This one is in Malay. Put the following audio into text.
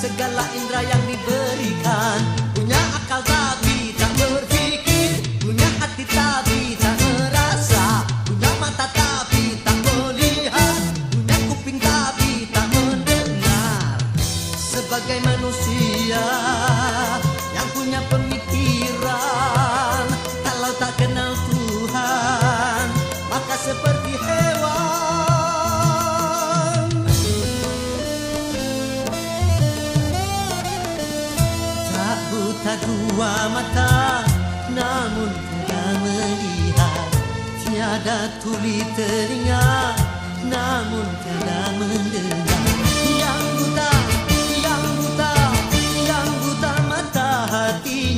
segala indera yang diberikan. Punya akal tapi tak berfikir. Punya hati tapi tak merasa. Punya mata tapi tak melihat. Punya kuping tapi tak mendengar. Sebagai manusia. Dua mata namun tiada melihat. Tiada tuli telinga namun tiada mendengar